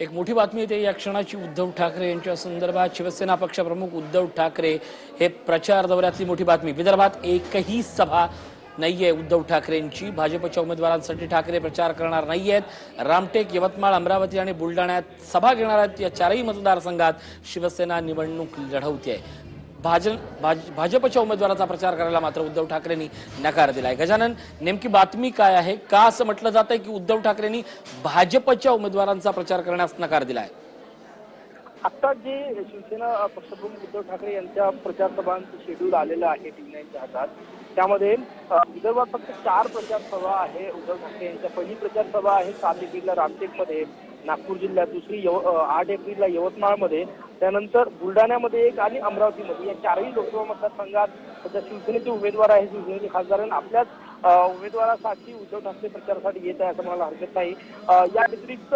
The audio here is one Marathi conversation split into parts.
एक मोठी बातमी येते या क्षणाची उद्धव ठाकरे यांच्या संदर्भात शिवसेना पक्षप्रमुख उद्धव ठाकरे हे प्रचार दौऱ्यातली मोठी बातमी. विदर्भात एकही सभा नाहीये उद्धव ठाकरेंची. भाजपच्या उमेदवारांसाठी ठाकरे प्रचार करणार नाही आहेत रामटेक यवतमाळ अमरावती आणि बुलढाण्यात सभा घेणार आहेत या चारही मतदारसंघात शिवसेना निवडणूक लढवते भाजन भाज- भाजपच्या उमेदवाराचा प्रचार करायला मात्र उद्धव ठाकरेंनी नकार दिलाय. गजानन नेमकी बातमी काय आहे? का असं म्हटलं जात आहे की उद्धव ठाकरेंनी भाजपच्या उमेदवारांचा प्रचार करण्यास नकार दिलाय? आता जे शिवसेना पक्षप्रमुख उद्धव ठाकरे यांच्या प्रचार सभांचं शेड्यूल आलेलं आहे टी नाईनच्या हातात त्यामध्ये विदर्भात फक्त चार प्रचार सभा आहे उद्धव ठाकरे यांच्या. पहिली प्रचार सभा आहे सात एप्रिलला रामटेकमध्ये नागपूर जिल्ह्यात दुसरी आठ एप्रिलला यवतमाळमध्ये त्यानंतर बुलढाण्यामध्ये एक आणि अमरावतीमध्ये या चारही लोकसभा मतदारसंघात सध्या शिवसेनेचे उमेदवार आहे शिवसेनेचे खासदार आणि आपल्याच उमेदवारासाठी उद्धव ठाकरे प्रचारासाठी येत आहे असं म्हणायला हरकत नाही. या व्यतिरिक्त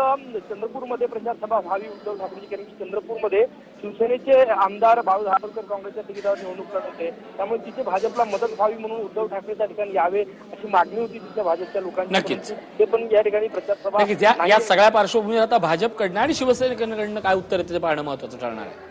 चंद्रपूरमध्ये प्रचार सभा व्हावी उद्धव ठाकरेंची कारण की चंद्रपूरमध्ये शिवसेनेचे आमदार बाळू धारकर काँग्रेसच्या तिकिटावर निवडणूक लढत होते. त्यामुळे तिथे भाजपला मदत व्हावी म्हणून उद्धव ठाकरे त्या ठिकाणी यावे अशी मागणी होती तिथल्या भाजपच्या लोकांची. ते पण या ठिकाणी प्रचार सभा नक्कीच. या. सगळ्या पार्श्वभूमीवर आता भाजपकडनं आणि शिवसेनेकडनं काय उत्तर येते ते पाहणं महत्वाचं ठरणार आहे.